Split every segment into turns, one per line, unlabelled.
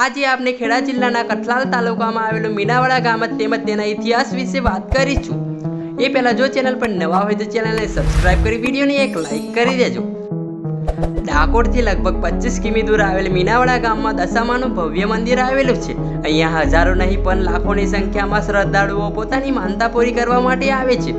આજે આપણે ખેડા જિલ્લાના કઠલાલ તાલુકામાં આવેલું મીનાવાડા ગામ તેમજ તેના ઇતિહાસ વિશે વાત કરીશું. એ પહેલાં જો ચેનલ પર નવા હોય તો ચેનલને સબસ્ક્રાઇબ કરી, વિડીયોને એક લાઈક કરી દેજો. ડાકોરથી લગભગ પચીસ કિમી દૂર આવેલ મીનાવાડા ગામમાં દશામાનું ભવ્ય મંદિર આવેલું છે. અહીંયા હજારો નહીં, પણ લાખોની સંખ્યામાં શ્રદ્ધાળુઓ પોતાની માનતા પૂરી કરવા માટે આવે છે.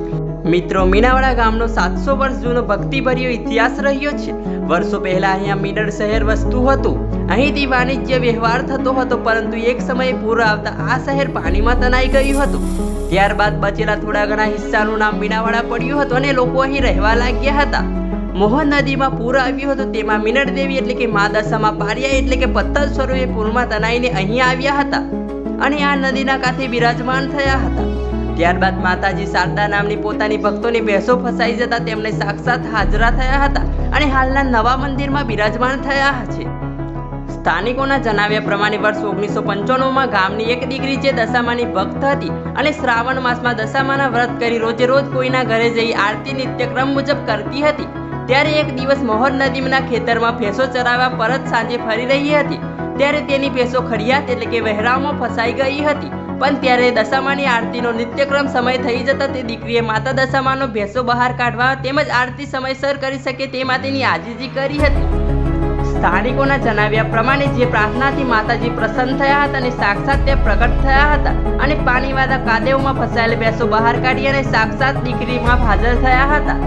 મિત્રો મીનાવાડા ગામનો સાતસો વર્ષ જૂનો ભક્તિભર્યો ઇતિહાસ રહ્યો છે. વર્ષો પહેલા અહીંયા મીનળ શહેર વસ્તુ હતું. અહીંથી વાણિજ્ય વ્યવહાર થતો હતો, પરંતુ એક સમયે પૂર આવતા આ શહેર પાણીમાં તણાઈ ગયું હતું. ત્યારબાદ બચેલા થોડા ઘણા હિસ્સાનું નામ મીનાવાડા પડ્યું હતું અને લોકો અહીં રહેવા લાગ્યા હતા. મોહન નદીમાં પૂર આવ્યું હતું, તેમાં મિનટ દેવી એટલે કે મા દશામાં પારિયા એટલે કે પથ્થર સ્વરૂપે પૂરમાં તનાઈને અહીં આવ્યા હતા અને આ નદીના કાંઠે બિરાજમાન થયા હતા. ત્યારબાદ માતાજી શારદા નામની પોતાની ભક્તોની ભેંસો ફસાઈ જતા તેમને સાક્ષાત હાજરા થયા હતા અને હાલના નવા મંદિરમાં બિરાજમાન થયા છે. સ્થાનિકોના જણાવ્યા પ્રમાણે વર્ષ ઓગણીસો પંચાણુંમાં ગામની એક દીકરી જે દશામાની ભક્ત હતી અને શ્રાવણ માસમાં દશામાના વ્રત કરી રોજે રોજ કોઈના ઘરે જઈ આરતી નિત્યક્રમ મુજબ કરતી હતી. ત્યારે એક દિવસ મોહર નદીના ખેતરમાં ભેંસો ચરાવવા પરત સાંજે ફરી રહી હતી. ત્યારે તેની ભેંસો ખડિયાત એટલે કે વહેરાવમાં ફસાઈ ગઈ હતી. પણ ત્યારે દશામાની આરતીનો નિત્યક્રમ સમય થઈ જતા તે દીકરીએ માતા દશામાનો ભેંસો બહાર કાઢવા તેમજ આરતી સમયસર કરી શકે તે માટેની આજીજી કરી હતી. સ્થાનિકોના જણાવ્યા પ્રમાણે જે પ્રાર્થનાથી માતાજી પ્રસન્ન થયા હતા અને સાક્ષાત તે પ્રગટ થયા હતા અને પાણીવાદા કાદેવમાં ફસાયેલ બેસો બહાર કાઢી અને સાક્ષાત દીકરીમાં હાજર થયા હતા.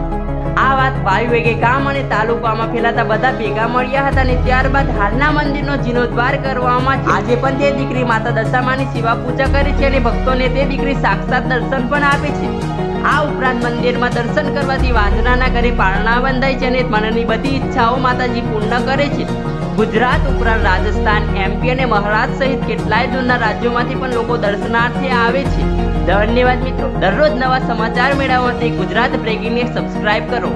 આ વાત વાયુ વેગે ગામ અને તાલુકામાં ફેલાતા બધા ભેગા મળ્યા હતા અને ત્યારબાદ હાલના મંદિરનો જીર્ણોદ્ધાર કરવામાં આજે પણ તે દીકરી માતા દશામાની સેવા પૂજા કરે છે અને ભક્તોને તે દીકરી સાક્ષાત દર્શન પણ આપે છે. આ ઉપરાંત મંદિરમાં દર્શન કરવાથી વાંદરાના ઘરે પારણા બંધાય છે અને મનની બધી ઈચ્છાઓ માતાજી પૂર્ણ કરે છે. ગુજરાત ઉપરાંત રાજસ્થાન, એમપી અને મહારાષ્ટ્ર સહિત કેટલાય દૂરના રાજ્યોમાંથી પણ લોકો દર્શનાર્થે આવે છે. ધન્યવાદ મિત્રો દરરોજ નવા સમાચાર મેળવવા માટે ગુજરાત બ્રેકિંગને સબસ્ક્રાઇબ કરો.